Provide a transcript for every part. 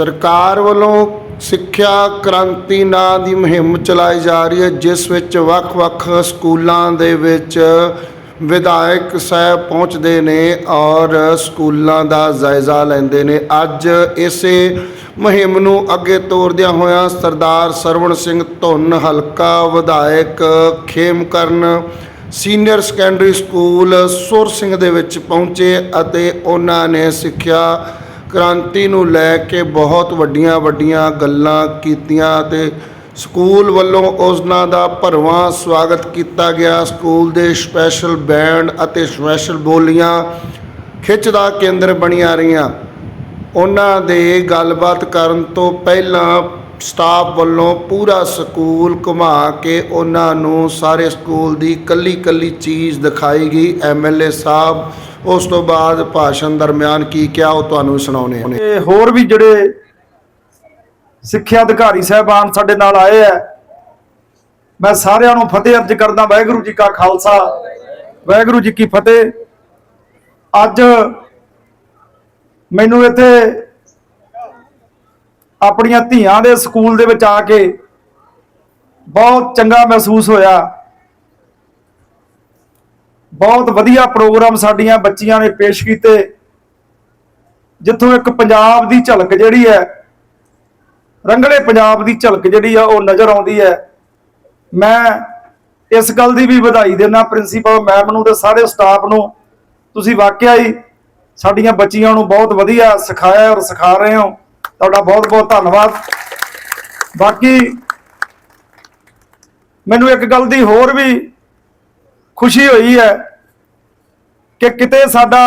ਸਰਕਾਰ ਵੱਲੋਂ ਸਿੱਖਿਆ ਕ੍ਰਾਂਤੀ ਨਾਂ ਦੀ ਮੁਹਿੰਮ ਚਲਾਈ ਜਾ ਰਹੀ ਹੈ, ਜਿਸ ਵਿੱਚ ਵੱਖ-ਵੱਖ ਸਕੂਲਾਂ ਦੇ ਵਿੱਚ ਵਿਧਾਇਕ ਸਾਹਿਬ ਪਹੁੰਚਦੇ ਨੇ ਔਰ ਸਕੂਲਾਂ ਦਾ ਜਾਇਜ਼ਾ ਲੈਂਦੇ ਨੇ। ਅੱਜ ਇਸੇ ਮੁਹਿੰਮ ਨੂੰ ਅੱਗੇ ਤੋਰਦਿਆਂ ਹੋਇਆਂ ਸਰਦਾਰ ਸਰਵਣ ਸਿੰਘ ਧੁੰਨ, ਹਲਕਾ ਵਿਧਾਇਕ ਖੇਮਕਰਨ, ਸੀਨੀਅਰ ਸੈਕੰਡਰੀ ਸਕੂਲ ਸੁਰ ਸਿੰਘ ਦੇ ਵਿੱਚ ਪਹੁੰਚੇ ਅਤੇ ਉਹਨਾਂ ਨੇ ਸਿੱਖਿਆ ਕ੍ਰਾਂਤੀ ਨੂੰ ਲੈ ਕੇ ਬਹੁਤ ਵੱਡੀਆਂ ਵੱਡੀਆਂ ਗੱਲਾਂ ਕੀਤੀਆਂ ਤੇ ਸਕੂਲ ਵੱਲੋਂ ਉਹਨਾਂ ਦਾ ਭਰਵਾਂ ਸਵਾਗਤ ਕੀਤਾ ਗਿਆ। ਸਕੂਲ ਦੇ ਸਪੈਸ਼ਲ ਬੈਂਡ ਅਤੇ ਸਪੈਸ਼ਲ ਬੋਲੀਆਂ ਖਿੱਚ ਦਾ ਕੇਂਦਰ ਬਣੀਆਂ ਰਹੀਆਂ। ਉਹਨਾਂ ਦੇ ਗੱਲਬਾਤ ਕਰਨ ਤੋਂ ਪਹਿਲਾਂ ਸਟਾਫ ਵੱਲੋਂ ਪੂਰਾ ਸਕੂਲ ਘੁਮਾ ਕੇ ਉਹਨਾਂ ਨੂੰ ਸਾਰੇ ਸਕੂਲ ਦੀ ਕੱਲੀ ਕੱਲੀ ਚੀਜ਼ ਦਿਖਾਈ ਗਈ। ਐਮਐਲਏ ਸਾਹਿਬ ਉਸ ਤੋਂ ਬਾਅਦ ਭਾਸ਼ਣ ਦਰਮਿਆਨ ਕੀ ਕਿਹਾ ਉਹ ਤੁਹਾਨੂੰ ਸੁਣਾਉਣੇ ਤੇ ਹੋਰ ਵੀ ਜਿਹੜੇ ਸਿੱਖਿਆ ਅਧਿਕਾਰੀ ਸਾਹਿਬਾਨ ਸਾਡੇ ਨਾਲ ਆਏ ਆ, ਮੈਂ ਸਾਰਿਆਂ ਨੂੰ ਫਤਿਹ ਅਰਜ ਕਰਦਾ, ਵਾਹਿਗੁਰੂ ਜੀ ਕਾ ਖਾਲਸਾ, ਵਾਹਿਗੁਰੂ ਜੀ ਕੀ ਫਤਿਹ। ਅੱਜ ਮੈਨੂੰ ਇੱਥੇ ਆਪਣੀਆਂ ਧੀਆਂ ਦੇ ਸਕੂਲ ਦੇ ਵਿੱਚ ਆ ਕੇ ਬਹੁਤ ਚੰਗਾ ਮਹਿਸੂਸ ਹੋਇਆ। ਬਹੁਤ ਵਧੀਆ ਪ੍ਰੋਗਰਾਮ ਸਾਡੀਆਂ ਬੱਚੀਆਂ ਨੇ ਪੇਸ਼ ਕੀਤੇ। ਜਿੱਥੋਂ ਇੱਕ ਪੰਜਾਬ ਦੀ ਝਲਕ ਜਿਹੜੀ ਹੈ, ਰੰਗਲੇ ਪੰਜਾਬ ਦੀ ਝਲਕ ਜਿਹੜੀ ਆ, ਉਹ ਨਜ਼ਰ ਆਉਂਦੀ ਹੈ। ਮੈਂ ਇਸ ਗੱਲ ਦੀ ਵੀ ਵਧਾਈ ਦੇਣਾ ਪ੍ਰਿੰਸੀਪਲ ਮੈਮ ਨੂੰ ਤੇ ਸਾਰੇ ਸਟਾਫ ਨੂੰ। ਤੁਸੀਂ ਵਾਕਿਆ ਹੀ ਸਾਡੀਆਂ ਬੱਚੀਆਂ ਨੂੰ ਬਹੁਤ ਵਧੀਆ ਸਿਖਾਇਆ ਔਰ ਸਿਖਾ ਰਹੇ ਹੋ। ਤੁਹਾਡਾ ਬਹੁਤ ਬਹੁਤ ਧੰਨਵਾਦ। ਬਾਕੀ ਮੈਨੂੰ ਇੱਕ ਗੱਲ ਦੀ ਹੋਰ ਵੀ ਖੁਸ਼ੀ ਹੋਈ ਹੈ ਕਿ ਕਿਤੇ ਸਾਡਾ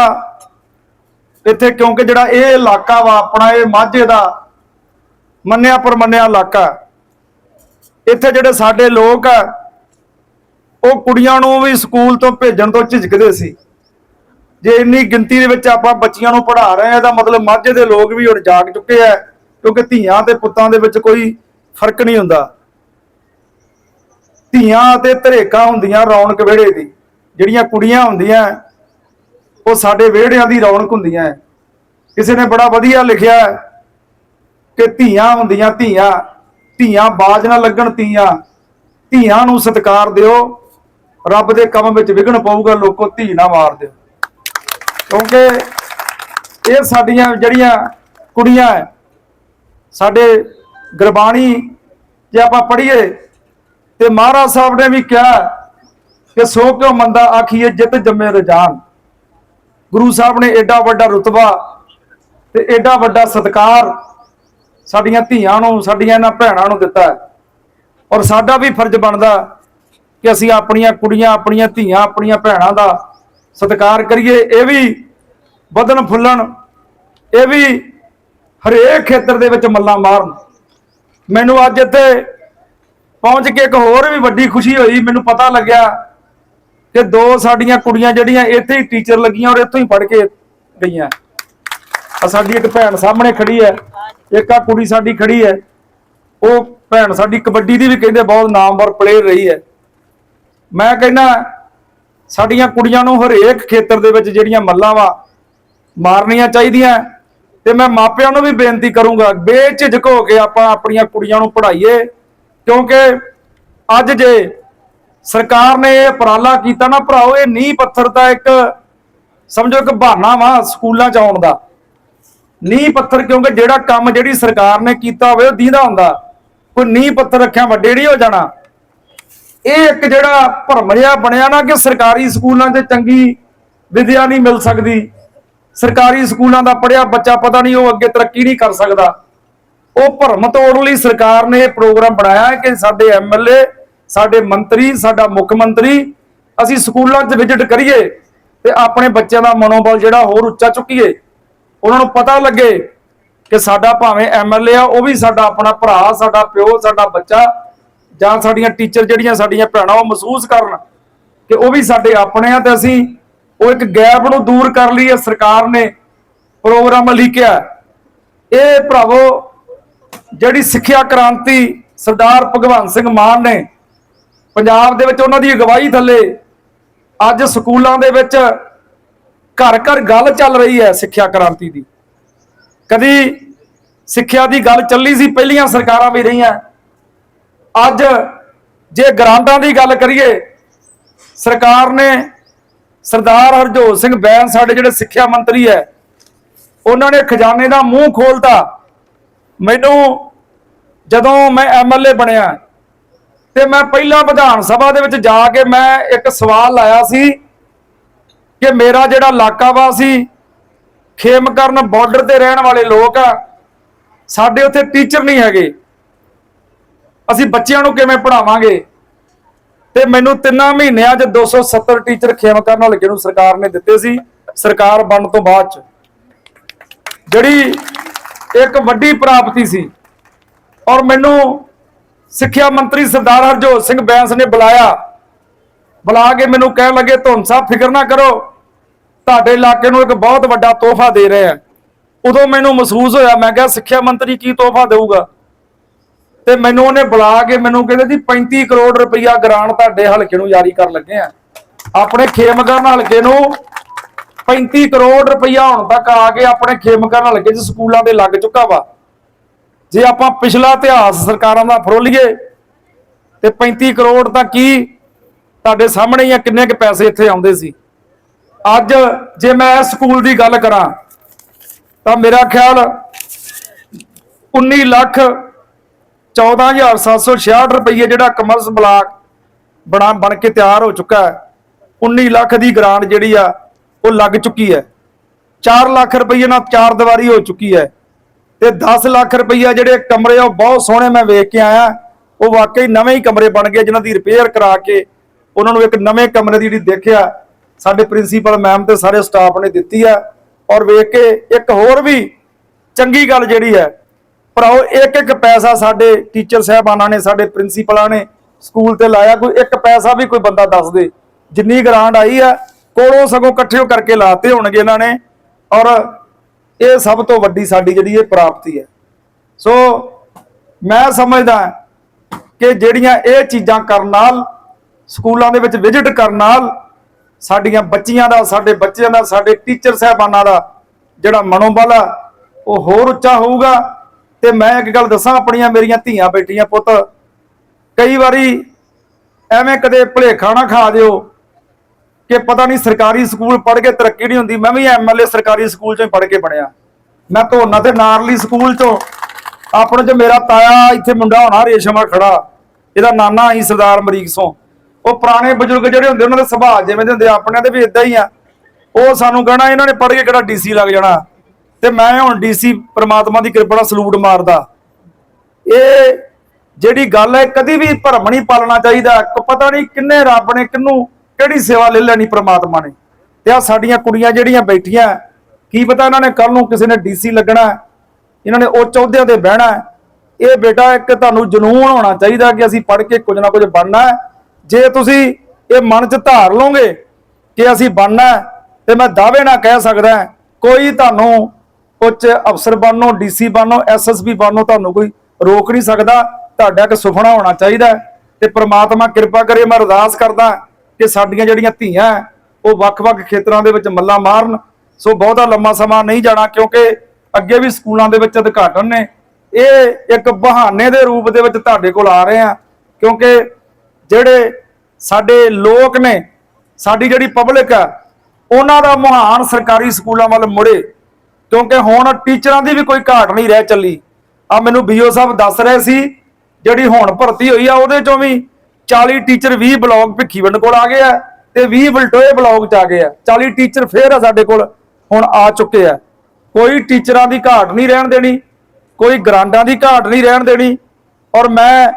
ਇੱਥੇ, ਕਿਉਂਕਿ ਜਿਹੜਾ ਇਹ ਇਲਾਕਾ ਵਾ, ਆਪਣਾ ਇਹ ਮਾਝੇ ਦਾ ਮੰਨਿਆ ਪਰਮੰਨਿਆ ਇਲਾਕਾ ਇੱਥੇ ਜਿਹੜੇ ਸਾਡੇ ਲੋਕ ਆ ਉਹ ਕੁੜੀਆਂ ਨੂੰ ਵੀ ਸਕੂਲ ਤੋਂ ਭੇਜਣ ਤੋਂ ਝਿਜਕਦੇ ਸੀ। ਜੇ ਇੰਨੀ ਗਿਣਤੀ ਦੇ ਵਿੱਚ ਆਪਾਂ ਬੱਚੀਆਂ ਨੂੰ ਪੜ੍ਹਾ ਰਹੇ ਆ ਤਾਂ ਮਤਲਬ ਮਾਝੇ ਦੇ ਲੋਕ ਵੀ ਹੁਣ ਜਾਗ ਚੁੱਕੇ ਆ ਕਿਉਂਕਿ ਧੀਆਂ ਤੇ ਪੁੱਤਾਂ ਦੇ ਵਿੱਚ ਕੋਈ ਫ਼ਰਕ ਨਹੀਂ ਹੁੰਦਾ। ਧੀਆਂ ਤੇ ਧਰੇਕਾਂ ਹੁੰਦੀਆਂ ਰੌਣਕ ਵਿਹੜੇ ਦੀ, ਜਿਹੜੀਆਂ ਕੁੜੀਆਂ ਹੁੰਦੀਆਂ, ਉਹ ਸਾਡੇ ਵਿਹੜਿਆਂ ਦੀ ਰੌਣਕ ਹੁੰਦੀਆਂ ਹੈ। ਕਿਸੇ ਨੇ ਬੜਾ ਵਧੀਆ ਲਿਖਿਆ ਕਿ ਧੀਆਂ ਹੁੰਦੀਆਂ ਧੀਆਂ ਧੀਆਂ ਬਾਜ ਨਾ ਲੱਗਣ ਧੀਆਂ ਧੀਆਂ ਨੂੰ ਸਤਿਕਾਰ ਦਿਓ, ਰੱਬ ਦੇ ਕੰਮ ਵਿੱਚ ਵਿਘਨ ਪਊਗਾ, ਲੋਕੋ ਧੀ ਨਾ ਮਾਰ ਦਿਓ ਕਿਉਂਕਿ ਇਹ ਸਾਡੀਆਂ ਜਿਹੜੀਆਂ ਕੁੜੀਆਂ ਹੈ ਸਾਡੇ ਗੁਰਬਾਣੀ ਜੇ ਆਪਾਂ ਪੜ੍ਹੀਏ ਤੇ ਮਹਾਰਾਜ ਸਾਹਿਬ ਨੇ ਵੀ ਕਿਹਾ ਕਿ ਸੋ ਕਿਉ ਮੰਦਾ ਆਖੀਏ ਜਿਤ ਜੰਮੇ ਰਜਾਨ ਗੁਰੂ ਸਾਹਿਬ ਨੇ ਐਡਾ ਵੱਡਾ ਰੁਤਬਾ ਤੇ ਐਡਾ ਵੱਡਾ ਸਤਿਕਾਰ ਸਾਡੀਆਂ ਧੀਆਂ ਨੂੰ, ਸਾਡੀਆਂ ਇਹਨਾਂ ਭੈਣਾਂ ਨੂੰ ਦਿੱਤਾ ਔਰ ਸਾਡਾ ਵੀ ਫਰਜ਼ ਬਣਦਾ ਕਿ ਅਸੀਂ ਆਪਣੀਆਂ ਕੁੜੀਆਂ, ਆਪਣੀਆਂ ਧੀਆਂ, ਆਪਣੀਆਂ ਭੈਣਾਂ ਦਾ ਸਤਿਕਾਰ ਕਰੀਏ। ਇਹ ਵੀ ਵਧਣ ਫੁੱਲਣ, ਇਹ ਵੀ ਹਰੇਕ ਖੇਤਰ ਦੇ ਵਿੱਚ ਮੱਲਾਂ ਮਾਰਨ। ਮੈਨੂੰ ਅੱਜ ਇੱਥੇ ਪਹੁੰਚ ਕੇ ਇੱਕ ਹੋਰ ਵੀ ਵੱਡੀ ਖੁਸ਼ੀ ਹੋਈ, ਮੈਨੂੰ ਪਤਾ ਲੱਗਿਆ ਕਿ ਦੋ ਸਾਡੀਆਂ ਕੁੜੀਆਂ ਜਿਹੜੀਆਂ ਇੱਥੇ ਹੀ ਟੀਚਰ ਲੱਗੀਆਂ ਔਰ ਇੱਥੋਂ ਹੀ ਪੜ੍ਹ ਕੇ ਗਈਆਂ। ਆ ਸਾਡੀ ਇੱਕ ਭੈਣ ਸਾਹਮਣੇ ਖੜੀ ਹੈ, ਇੱਕ ਆ ਕੁੜੀ ਸਾਡੀ ਖੜੀ ਹੈ। ਉਹ ਭੈਣ ਸਾਡੀ ਕਬੱਡੀ ਦੀ ਵੀ ਕਹਿੰਦੇ ਬਹੁਤ ਨਾਮਵਰ ਪਲੇਅਰ ਰਹੀ ਹੈ। ਮੈਂ ਕਹਿੰਦਾ, ਸਾਡੀਆਂ ਕੁੜੀਆਂ ਨੂੰ ਹਰੇਕ ਖੇਤਰ ਦੇ ਵਿੱਚ ਜਿਹੜੀਆਂ ਮੱਲਾਂ ਵਾ ਮਾਰਨੀਆਂ ਚਾਹੀਦੀਆਂ ਤੇ ਮੈਂ ਮਾਪਿਆਂ ਨੂੰ ਵੀ ਬੇਨਤੀ ਕਰੂੰਗਾ, ਬੇਝਿਜਕ ਹੋ ਕੇ ਆਪਾਂ ਆਪਣੀਆਂ ਕੁੜੀਆਂ ਨੂੰ ਪੜ੍ਹਾਈਏ। ਕਿਉਂਕਿ ਅੱਜ ਜੇ ਸਰਕਾਰ ਨੇ ਇਹ ਉਪਰਾਲਾ ਕੀਤਾ ਨਾ ਭਰਾਓ, ਇਹ ਨੀਂਹ ਪੱਥਰ ਦਾ ਇੱਕ, ਸਮਝੋ ਇੱਕ ਬਹਾਨਾ ਵਾ ਸਕੂਲਾਂ ਚ ਆਉਣ ਦਾ। ਨੀਂਹ ਪੱਥਰ ਕਿਉਂਕਿ ਜਿਹੜਾ ਕੰਮ ਜਿਹੜੀ ਸਰਕਾਰ ਨੇ ਕੀਤਾ ਹੋਵੇ ਉਹ ਦੀਦਾ ਹੁੰਦਾ। ਕੋਈ ਨੀਂਹ ਪੱਥਰ ਰੱਖਿਆ ਵੱਡੇ ਨਹੀਂ ਹੋ ਜਾਣਾ। ਇਹ ਇੱਕ ਜਿਹੜਾ ਭਰਮ ਜਿਹਾ ਬਣਿਆ ਨਾ ਕਿ ਸਰਕਾਰੀ ਸਕੂਲਾਂ 'ਚ ਚੰਗੀ ਵਿਦਿਆ ਨਹੀਂ ਮਿਲ ਸਕਦੀ। ਸਰਕਾਰੀ ਸਕੂਲਾਂ ਦਾ ਪੜਿਆ ਬੱਚਾ ਪਤਾ ਨਹੀਂ ਉਹ ਅੱਗੇ ਤਰੱਕੀ ਨਹੀਂ ਕਰ ਸਕਦਾ। ਉਹ ਭਰਮ ਤੋੜਨ ਲਈ ਸਰਕਾਰ ਨੇ ਇਹ ਪ੍ਰੋਗਰਾਮ ਬਣਾਇਆ ਕਿ ਸਾਡੇ ਐਮਐਲਏ, ਸਾਡੇ ਮੰਤਰੀ, ਸਾਡਾ ਮੁੱਖ ਮੰਤਰੀ, ਅਸੀਂ ਸਕੂਲਾਂ 'ਚ ਵਿਜ਼ਿਟ ਕਰੀਏ ਤੇ ਆਪਣੇ ਬੱਚਿਆਂ ਦਾ ਮਨੋਬਲ ਜਿਹੜਾ ਹੋਰ ਉੱਚਾ ਚੁੱਕੀਏ। ਉਹਨਾਂ ਨੂੰ ਪਤਾ ਲੱਗੇ ਕਿ ਸਾਡਾ ਭਾਵੇਂ ਐਮਐਲਏ ਆ, ਉਹ ਵੀ ਸਾਡਾ ਆਪਣਾ ਭਰਾ, ਸਾਡਾ ਪਿਓ, ਸਾਡਾ ਬੱਚਾ ਜਾਂ ਸਾਡੀਆਂ ਟੀਚਰ ਜਿਹੜੀਆਂ ਸਾਡੀਆਂ ਭੈਣਾਂ, ਉਹ ਮਹਿਸੂਸ ਕਰਨ ਕਿ ਉਹ ਵੀ ਸਾਡੇ ਆਪਣੇ ਆ ਤੇ ਅਸੀਂ ਉਹ ਇੱਕ ਗੈਪ ਨੂੰ ਦੂਰ ਕਰ ਲਈ ਹੈ ਸਰਕਾਰ ਨੇ ਪ੍ਰੋਗਰਾਮ ਲਿਖਿਆ। ਇਹ ਭਰਾਵੋ ਜਿਹੜੀ ਸਿੱਖਿਆ ਕ੍ਰਾਂਤੀ ਸਰਦਾਰ ਭਗਵੰਤ ਸਿੰਘ ਮਾਨ ਨੇ ਪੰਜਾਬ ਦੇ ਵਿੱਚ ਉਹਨਾਂ ਦੀ ਅਗਵਾਈ ਥੱਲੇ ਅੱਜ ਸਕੂਲਾਂ ਦੇ ਵਿੱਚ ਘਰ ਘਰ ਗੱਲ ਚੱਲ ਰਹੀ ਹੈ ਸਿੱਖਿਆ ਕ੍ਰਾਂਤੀ ਦੀ। ਕਦੀ ਸਿੱਖਿਆ ਦੀ ਗੱਲ ਚੱਲੀ ਸੀ, ਪਹਿਲੀਆਂ ਸਰਕਾਰਾਂ ਵੀ ਰਹੀਆਂ। ਅੱਜ ਜੇ ਗ੍ਰਾਂਟਾਂ ਦੀ ਗੱਲ ਕਰੀਏ, ਸਰਕਾਰ ਨੇ ਸਰਦਾਰ ਹਰਜੋਤ ਸਿੰਘ ਬੈਂਸ, ਸਾਡੇ ਜਿਹੜੇ ਸਿੱਖਿਆ ਮੰਤਰੀ ਹੈ, ਉਹਨਾਂ ਨੇ ਖਜ਼ਾਨੇ ਦਾ ਮੂੰਹ ਖੋਲਤਾ। ਮੈਨੂੰ ਜਦੋਂ ਮੈਂ ਐਮਐਲਏ ਬਣਿਆ ਤੇ ਮੈਂ ਪਹਿਲਾਂ ਵਿਧਾਨ ਸਭਾ ਦੇ ਵਿੱਚ ਜਾ ਕੇ ਮੈਂ ਇੱਕ ਸਵਾਲ ਲਾਇਆ ਸੀ ਕਿ ਮੇਰਾ ਜਿਹੜਾ ਇਲਾਕਾ ਵਾ ਸੀ ਖੇਮਕਰਨ ਬਾਰਡਰ ਤੇ ਰਹਿਣ ਵਾਲੇ ਲੋਕ ਆ, ਸਾਡੇ ਉੱਥੇ ਟੀਚਰ ਨਹੀਂ ਹੈਗੇ। ਅਸੀਂ ਬੱਚਿਆਂ ਨੂੰ ਕਿਵੇਂ ਪੜਾਵਾਂਗੇ ਤੇ ਮੈਨੂੰ ਤਿੰਨਾਂ ਮਹੀਨਿਆਂ 'ਚ 270 ਟੀਚਰ ਖੇਮਕਰਨ ਹਲਕੇ ਨੂੰ ਸਰਕਾਰ ਨੇ ਦਿੱਤੇ ਸੀ, ਸਰਕਾਰ ਬਣਨ ਤੋਂ ਬਾਅਦ 'ਚ। ਜਿਹੜੀ ਇੱਕ ਵੱਡੀ ਪ੍ਰਾਪਤੀ ਸੀ। ਔਰ ਮੈਨੂੰ ਸਿੱਖਿਆ ਮੰਤਰੀ ਸਰਦਾਰ ਹਰਜੋਤ ਸਿੰਘ ਬੈਂਸ ਨੇ ਬੁਲਾਇਆ। ਬੁਲਾ ਕੇ ਮੈਨੂੰ ਕਹਿਣ ਲੱਗੇ ਧੁੰਨ ਸਾਹਿਬ, ਫਿਕਰ ਨਾ ਕਰੋ। ਤੁਹਾਡੇ ਇਲਾਕੇ ਨੂੰ ਇੱਕ ਬਹੁਤ ਵੱਡਾ ਤੋਹਫਾ ਦੇ ਰਹੇ ਆ। ਉਦੋਂ ਮੈਨੂੰ ਮਹਿਸੂਸ ਹੋਇਆ, ਮੈਂ ਕਿਹਾ, ਸਿੱਖਿਆ ਮੰਤਰੀ ਕੀ ਤੋਹਫਾ ਦੇਊਗਾ? ਤੇ ਮੈਨੂੰ ਉਹਨੇ ਬੁਲਾ ਕੇ ਮੈਨੂੰ ਕਹਿੰਦੇ ਜੀ 35 ਕਰੋੜ ਰੁਪਈਆ ਗ੍ਰਾਂਟ ਤੁਹਾਡੇ ਹਲਕੇ ਨੂੰ ਜਾਰੀ ਕਰਨ ਲੱਗੇ ਆ। ਆਪਣੇ ਖੇਮਕਰਨ ਹਲਕੇ ਨੂੰ 35 ਕਰੋੜ ਰੁਪਈਆ ਹੁਣ ਤੱਕ ਆ ਕੇ ਆਪਣੇ ਖੇਮਕਰਨ ਹਲਕੇ 'ਚ ਸਕੂਲਾਂ ਦੇ ਲੱਗ ਚੁੱਕਾ ਵਾ। ਜੇ ਆਪਾਂ ਪਿਛਲਾ ਇਤਿਹਾਸ ਸਰਕਾਰਾਂ ਦਾ ਫਰੋਲੀਏ ਤੇ 35 ਕਰੋੜ ਤਾਂ ਕੀ ਤੁਹਾਡੇ ਸਾਹਮਣੇ ਹੀ ਆ, ਕਿੰਨੇ ਕੁ ਪੈਸੇ ਇੱਥੇ ਆਉਂਦੇ ਸੀ। ਅੱਜ ਜੇ ਮੈਂ ਇਸ ਸਕੂਲ ਦੀ ਗੱਲ ਕਰਾਂ, ਤਾਂ ਮੇਰਾ ਖਿਆਲ 19 ਲੱਖ 14766 ਰੁਪਏ ਜਿਹੜਾ ਕਮਰਸ ਬਲਾਕ ਬਣਾ, ਬਣ ਕੇ ਤਿਆਰ ਹੋ ਚੁੱਕਾ ਹੈ। 19 ਲੱਖ ਦੀ ਗ੍ਰਾਂਟ ਜਿਹੜੀ ਆ ਉਹ ਲੱਗ ਚੁੱਕੀ ਹੈ। 4 ਲੱਖ ਰੁਪਏ ਨਾਲ ਚਾਰ ਦੀਵਾਰੀ ਹੋ ਚੁੱਕੀ ਹੈ। ਤੇ 10 ਲੱਖ ਰੁਪਈਆ ਜਿਹੜੇ ਕਮਰੇ ਆ, ਉਹ ਬਹੁਤ ਸੋਹਣੇ ਮੈਂ ਵੇਖ ਕੇ ਆਇਆ। ਉਹ ਵਾਕਈ ਨਵੇਂ ਹੀ ਕਮਰੇ ਬਣ ਗਏ, ਜਿਨ੍ਹਾਂ ਦੀ ਰਿਪੇਅਰ ਕਰਾ ਕੇ ਉਹਨਾਂ ਨੂੰ ਇੱਕ ਨਵੇਂ ਕਮਰੇ ਦੀ ਜਿਹੜੀ ਦੇਖਿਆ, ਸਾਡੇ ਪ੍ਰਿੰਸੀਪਲ ਮੈਮ ਤੇ ਸਾਰੇ ਸਟਾਫ ਨੇ ਦਿੱਤੀ ਆ। ਔਰ ਵੇਖ ਕੇ ਇੱਕ ਹੋਰ ਵੀ ਚੰਗੀ ਗੱਲ ਜਿਹੜੀ ਹੈ, ਭਰਾਓ ਇੱਕ ਇੱਕ ਪੈਸਾ ਸਾਡੇ ਟੀਚਰ ਸਾਹਿਬਾਨਾਂ ਨੇ, ਸਾਡੇ ਪ੍ਰਿੰਸੀਪਲਾਂ ਨੇ ਸਕੂਲ ਤੇ ਲਾਇਆ। ਕੋਈ ਇੱਕ ਪੈਸਾ ਵੀ ਕੋਈ ਬੰਦਾ ਦੱਸ ਦੇ। ਜਿੰਨੀ ਗ੍ਰਾਂਟ ਆਈ ਆ ਕੋਲੋਂ ਸਗੋਂ ਇਕੱਠੇ ਕਰਕੇ ਲਾਤੇ ਹੋਣਗੇ ਇਹਨਾਂ ਨੇ। ਔਰ ਇਹ ਸਭ ਤੋਂ ਵੱਡੀ ਸਾਡੀ ਜਿਹੜੀ ਇਹ ਪ੍ਰਾਪਤੀ ਹੈ। ਸੋ ਮੈਂ ਸਮਝਦਾ ਕਿ ਜਿਹੜੀਆਂ ਇਹ ਚੀਜ਼ਾਂ ਕਰਨ ਨਾਲ, ਸਕੂਲਾਂ ਦੇ ਵਿੱਚ ਵਿਜ਼ਿਟ ਕਰਨ ਨਾਲ, ਸਾਡੀਆਂ ਬੱਚੀਆਂ ਦਾ, ਸਾਡੇ ਬੱਚਿਆਂ ਦਾ, ਸਾਡੇ ਟੀਚਰ ਸਾਹਿਬਾਨਾਂ ਦਾ ਜਿਹੜਾ ਮਨੋਬਲ ਆ, ਉਹ ਹੋਰ ਉੱਚਾ ਹੋਊਗਾ। ਤੇ ਮੈਂ ਇੱਕ ਗੱਲ ਦੱਸਾਂ ਆਪਣੀਆਂ ਮੇਰੀਆਂ ਧੀਆਂ ਬੇਟੀਆਂ ਪੁੱਤ, ਕਈ ਵਾਰੀ ਐਵੇਂ ਕਦੇ ਭੁਲੇਖਾ ਨਾ ਖਾ ਦਿਓ ਕਿ ਪਤਾ ਨਹੀਂ ਸਰਕਾਰੀ ਸਕੂਲ ਪੜ੍ਹ ਕੇ ਤਰੱਕੀ ਨਹੀਂ ਹੁੰਦੀ। ਮੈਂ ਵੀ ਐਮਐਲਏ ਸਰਕਾਰੀ ਸਕੂਲ ਚੋਂ ਹੀ ਪੜ੍ਹ ਕੇ ਬਣਿਆ। ਮੈਂ ਧੋਨਾ ਤੇ ਨਾਰਲੀ ਸਕੂਲ ਚੋਂ। ਆਪਣੇ ਚ ਮੇਰਾ ਤਾਇਆ ਇੱਥੇ ਮੁੰਡਾ ਹੋਣਾ ਰੇਸ਼ਮਾ ਖੜਾ। ਇਹਦਾ ਨਾਨਾ ਹੀ ਸਰਦਾਰ ਮਰੀਕ ਸੋਂ। ਉਹ ਪੁਰਾਣੇ ਬਜ਼ੁਰਗ ਜਿਹੜੇ ਹੁੰਦੇ ਉਹਨਾਂ ਦੇ ਸੁਭਾਅ ਜਿਵੇਂ ਦੇ ਹੁੰਦੇ ਆ, ਆਪਣਿਆਂ ਦੇ ਵੀ ਇਦਾਂ ਹੀ ਆ। ਉਹ ਸਾਨੂੰ ਕਹਿਣਾ ਇਹਨਾਂ ਨੇ ਪੜ੍ਹ ਕੇ ਕਿਹੜਾ ਡੀਸੀ ਲੱਗ ਜਾਣਾ। ਤੇ ਮੈਂ ਹੁਣ ਡੀਸੀ ਪ੍ਰਮਾਤਮਾ ਦੀ ਕਿਰਪਾ ਨਾਲ ਸਲੂਟ ਮਾਰਦਾ। ਇਹ ਜਿਹੜੀ ਗੱਲ ਹੈ ਕਦੀ ਵੀ ਭਰਮ ਨਹੀਂ ਪਾਲਣਾ ਚਾਹੀਦਾ। ਪਤਾ ਨਹੀਂ ਕਿੰਨੇ ਰੱਬ ਨੇ ਕਿੰਨੂੰ ਕਿਹੜੀ ਸੇਵਾ ਲੈ ਲੈਣੀ ਪ੍ਰਮਾਤਮਾ ਨੇ? ਤੇ ਆ ਸਾਡੀਆਂ ਕੁੜੀਆਂ ਜਿਹੜੀਆਂ ਬੈਠੀਆਂ, ਕੀ ਪਤਾ ਇਹਨਾਂ ਨੇ ਕੱਲ ਨੂੰ ਕਿਸੇ ਨੇ ਡੀਸੀ ਲੱਗਣਾ ਇਹਨਾਂ ਨੇ ਉਹ ਅਹੁਦਿਆਂ ਤੇ ਬਹਿਣਾ ਇਹ ਬੇਟਾ ਇੱਕ ਤੁਹਾਨੂੰ ਜਨੂਨ ਹੋਣਾ ਚਾਹੀਦਾ ਕਿ ਅਸੀਂ ਪੜ੍ਹ ਕੇ ਕੁਝ ਨਾ ਕੁਝ ਬਣਨਾ ਜੇ ਤੁਸੀਂ ਇਹ ਮਨ 'ਚ ਧਾਰ ਲਓਗੇ ਕਿ ਅਸੀਂ ਬਣਨਾ ਤੇ ਮੈਂ ਦਾਅਵੇ ਨਾਲ ਕਹਿ ਸਕਦਾ ਕੋਈ ਤੁਹਾਨੂੰ ਉੱਚ ਅਫਸਰ ਬਣਨੋਂ, ਡੀਸੀ ਬਣਨੋਂ ਐਸਐਸਪੀ ਬਣਨੋਂ ਤੁਹਾਨੂੰ ਕੋਈ ਰੋਕ ਨਹੀਂ ਸਕਦਾ। ਤੁਹਾਡਾ ਇੱਕ ਸੁਪਨਾ ਹੋਣਾ ਚਾਹੀਦਾ ਤੇ ਪ੍ਰਮਾਤਮਾ ਕਿਰਪਾ ਕਰੇ, ਮੈਂ ਅਰਦਾਸ ਕਰਦਾ ਕਿ ਸਾਡੀਆਂ ਜਿਹੜੀਆਂ ਧੀਆਂ ਹੈ, ਉਹ ਵੱਖ-ਵੱਖ ਖੇਤਰਾਂ ਦੇ ਵਿੱਚ ਮੱਲਾ ਮਾਰਨ ਸੋ ਬਹੁਤਾ ਲੰਮਾ ਸਮਾਂ ਨਹੀਂ ਜਾਣਾ ਕਿਉਂਕਿ ਅੱਗੇ ਵੀ ਸਕੂਲਾਂ ਦੇ ਵਿੱਚ ਉਦਘਾਟਨ ਨੇ। ਇਹ ਇੱਕ ਬਹਾਨੇ ਦੇ ਰੂਪ ਦੇ ਵਿੱਚ ਤੁਹਾਡੇ ਕੋਲ ਆ ਰਹੇ ਆ ਕਿਉਂਕਿ ਜਿਹੜੇ ਸਾਡੇ ਲੋਕ ਨੇ ਸਾਡੀ ਜਿਹੜੀ ਪਬਲਿਕ ਆ ਉਹਨਾਂ ਦਾ ਮਹਾਨ ਸਰਕਾਰੀ ਸਕੂਲਾਂ ਵੱਲ ਮੁੜੇ ਕਿਉਂਕਿ ਹੁਣ ਟੀਚਰਾਂ ਦੀ ਵੀ ਕੋਈ ਘਾਟ ਨਹੀਂ ਰਹਿ ਚੱਲੀ। ਆ ਮੈਨੂੰ ਬੀਓ ਸਾਹਿਬ ਦੱਸ ਰਹੇ ਸੀ ਜਿਹੜੀ ਹੁਣ ਭਰਤੀ ਹੋਈ ਆ ਉਹਦੇ ਚੋਂ ਵੀ 40 ਟੀਚਰ 20 ਬਲਾਕ ਭਿੱਖੀਵਿੰਡ ਕੋਲ ਆ ਗਏ ਆ ਤੇ 20 ਬਲਟੋਏ ਬਲਾਕ ਚ ਆ ਗਏ ਆ। 40 ਟੀਚਰ ਫੇਰ ਆ ਸਾਡੇ ਕੋਲ, ਹੁਣ ਆ ਚੁੱਕੇ ਆ। ਕੋਈ ਟੀਚਰਾਂ ਦੀ ਘਾਟ ਨਹੀਂ ਰਹਿਣ ਦੇਣੀ, ਕੋਈ ਗਰਾਂਡਾਂ ਦੀ ਘਾਟ ਨਹੀਂ ਰਹਿਣ ਦੇਣੀ। ਔਰ ਮੈਂ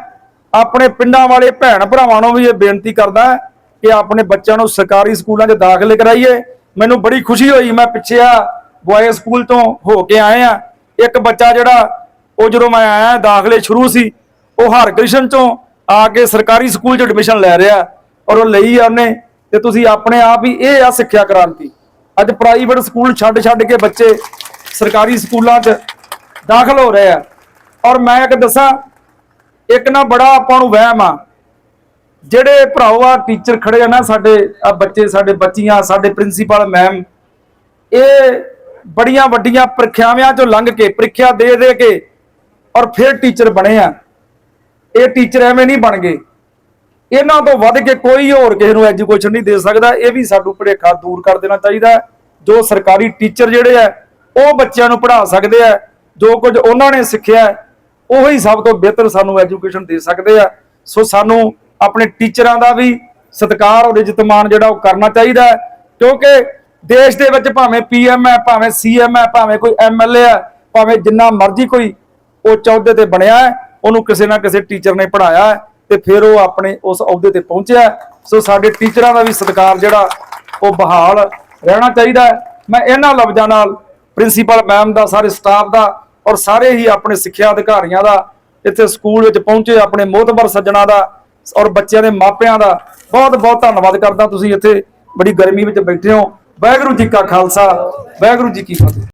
ਆਪਣੇ ਪਿੰਡਾਂ ਵਾਲੇ ਭੈਣ ਭਰਾਵਾਂ ਨੂੰ ਵੀ ਇਹ ਬੇਨਤੀ ਕਰਦਾ ਕਿ ਆਪਣੇ ਬੱਚਿਆਂ ਨੂੰ ਸਰਕਾਰੀ ਸਕੂਲਾਂ 'ਚ ਦਾਖਲ ਕਰਾਈਏ। ਮੈਨੂੰ ਬੜੀ ਖੁਸ਼ੀ ਹੋਈ, ਮੈਂ ਪਿੱਛੇ ਆ ਬॉय ਸਕੂਲ ਤੋਂ ਹੋ ਕੇ ਆਏ ਆ। ਇੱਕ ਬੱਚਾ ਜਿਹੜਾ, ਉਹ ਜਦੋਂ ਮੈਂ ਆਇਆ, ਦਾਖਲੇ ਸ਼ੁਰੂ ਸੀ, ਉਹ ਹਰਕ੍ਰਿਸ਼ਨ ਤੋਂ ਆ ਕੇ ਸਰਕਾਰੀ ਸਕੂਲ 'ਚ ਐਡਮਿਸ਼ਨ ਲੈ ਰਿਹਾ ਔਰ ਉਹ ਲਈ ਆ ਉਹਨੇ ਤੇ ਤੁਸੀਂ ਆਪਣੇ ਆਪ ਹੀ ਇਹ ਆ ਸਿੱਖਿਆ ਕ੍ਰਾਂਤੀ। ਅੱਜ ਪ੍ਰਾਈਵੇਟ ਸਕੂਲ ਛੱਡ ਛੱਡ ਕੇ ਬੱਚੇ ਸਰਕਾਰੀ ਸਕੂਲਾਂ 'ਚ ਦਾਖਲ ਹੋ ਰਹੇ ਆ। ਔਰ ਮੈਂ ਇੱਕ ਦੱਸਾਂ, ਇੱਕ ਨਾ ਬੜਾ ਆਪਾਂ ਨੂੰ ਵਹਿਮ ਆ। ਜਿਹੜੇ ਭਰਾਓ ਆ ਟੀਚਰ ਖੜੇ ਆ ਨਾ ਸਾਡੇ, ਆ ਬੱਚੇ, ਸਾਡੇ ਬੱਚੀਆਂ, ਸਾਡੇ ਪ੍ਰਿੰਸੀਪਲ ਮੈਮ ਇਹ ਬੜੀਆਂ ਵੱਡੀਆਂ ਪ੍ਰੀਖਿਆਵਾਂ ਚੋਂ ਲੰਘ ਕੇ, ਪ੍ਰੀਖਿਆ ਦੇ ਦੇ ਕੇ ਔਰ ਫਿਰ ਟੀਚਰ ਬਣੇ ਆ। ਇਹ ਟੀਚਰ ਐਵੇਂ ਨਹੀਂ ਬਣ ਗਏ। ਇਹਨਾਂ ਤੋਂ ਵੱਧ ਕੇ ਕੋਈ ਹੋਰ ਕਿਸੇ ਨੂੰ ਐਜੂਕੇਸ਼ਨ ਨਹੀਂ ਦੇ ਸਕਦਾ। ਇਹ ਵੀ ਸਾਨੂੰ ਭੁਲੇਖਾ ਦੂਰ ਕਰ ਦੇਣਾ ਚਾਹੀਦਾ ਜੋ ਸਰਕਾਰੀ ਟੀਚਰ ਜਿਹੜੇ ਆ ਉਹ ਬੱਚਿਆਂ ਨੂੰ ਪੜ੍ਹਾ ਸਕਦੇ ਆ ਜੋ ਕੁਝ ਉਹਨਾਂ ਨੇ ਸਿੱਖਿਆ ਉਹੀ ਸਭ ਤੋਂ ਬਿਹਤਰ ਸਾਨੂੰ ਐਜੂਕੇਸ਼ਨ ਦੇ ਸਕਦੇ ਆ ਸੋ ਸਾਨੂੰ ਆਪਣੇ ਟੀਚਰਾਂ ਦਾ ਵੀ ਸਤਿਕਾਰ ਔਰ ਇੱਜ਼ਤ ਮਾਣ ਜਿਹੜਾ ਉਹ ਕਰਨਾ ਚਾਹੀਦਾ ਹੈ। ਕਿਉਂਕਿ ਦੇਸ਼ ਦੇ ਵਿੱਚ ਭਾਵੇਂ ਪੀਐਮ ਹੈ, ਭਾਵੇਂ ਸੀਐਮ ਹੈ, ਭਾਵੇਂ ਕੋਈ ਐਮਐਲਏ ਹੈ, ਭਾਵੇਂ ਜਿੰਨਾ ਮਰਜ਼ੀ ਕੋਈ ਉਹ ਅਹੁਦੇ ਤੇ ਬਣਿਆ ਹੈ ਉਹਨੂੰ ਕਿਸੇ ਨਾ ਕਿਸੇ ਟੀਚਰ ਨੇ ਪੜਾਇਆ ਤੇ ਫਿਰ ਉਹ ਆਪਣੇ ਉਸ ਅਹੁਦੇ ਤੇ ਪਹੁੰਚਿਆ ਸੋ ਸਾਡੇ ਟੀਚਰਾਂ ਦਾ ਵੀ ਸਤਿਕਾਰ ਜਿਹੜਾ, ਉਹ ਬਹਾਲ ਰਹਿਣਾ ਚਾਹੀਦਾ ਮੈਂ ਇਹਨਾਂ ਲਫ਼ਜ਼ਾਂ ਨਾਲ ਪ੍ਰਿੰਸੀਪਲ ਮੈਮ ਦਾ, ਸਾਰੇ ਸਟਾਫ ਦਾ ਔਰ ਸਾਰੇ ਹੀ ਆਪਣੇ ਸਿੱਖਿਆ ਅਧਿਕਾਰੀਆਂ ਦਾ ਇੱਥੇ ਸਕੂਲ ਵਿੱਚ ਪਹੁੰਚੇ, ਆਪਣੇ ਮੋਹਤਬਰ ਸੱਜਣਾ ਦਾ ਔਰ ਬੱਚਿਆਂ ਦੇ ਮਾਪਿਆਂ ਦਾ ਬਹੁਤ ਬਹੁਤ ਧੰਨਵਾਦ ਕਰਦਾ। ਤੁਸੀਂ ਇੱਥੇ ਬੜੀ ਗਰਮੀ ਵਿੱਚ ਬੈਠੇ ਹੋ। ਵਾਹਿਗੁਰੂ ਜੀ ਕਾ ਖਾਲਸਾ, ਵਾਹਿਗੁਰੂ ਜੀ ਕੀ ਫਤਿਹ।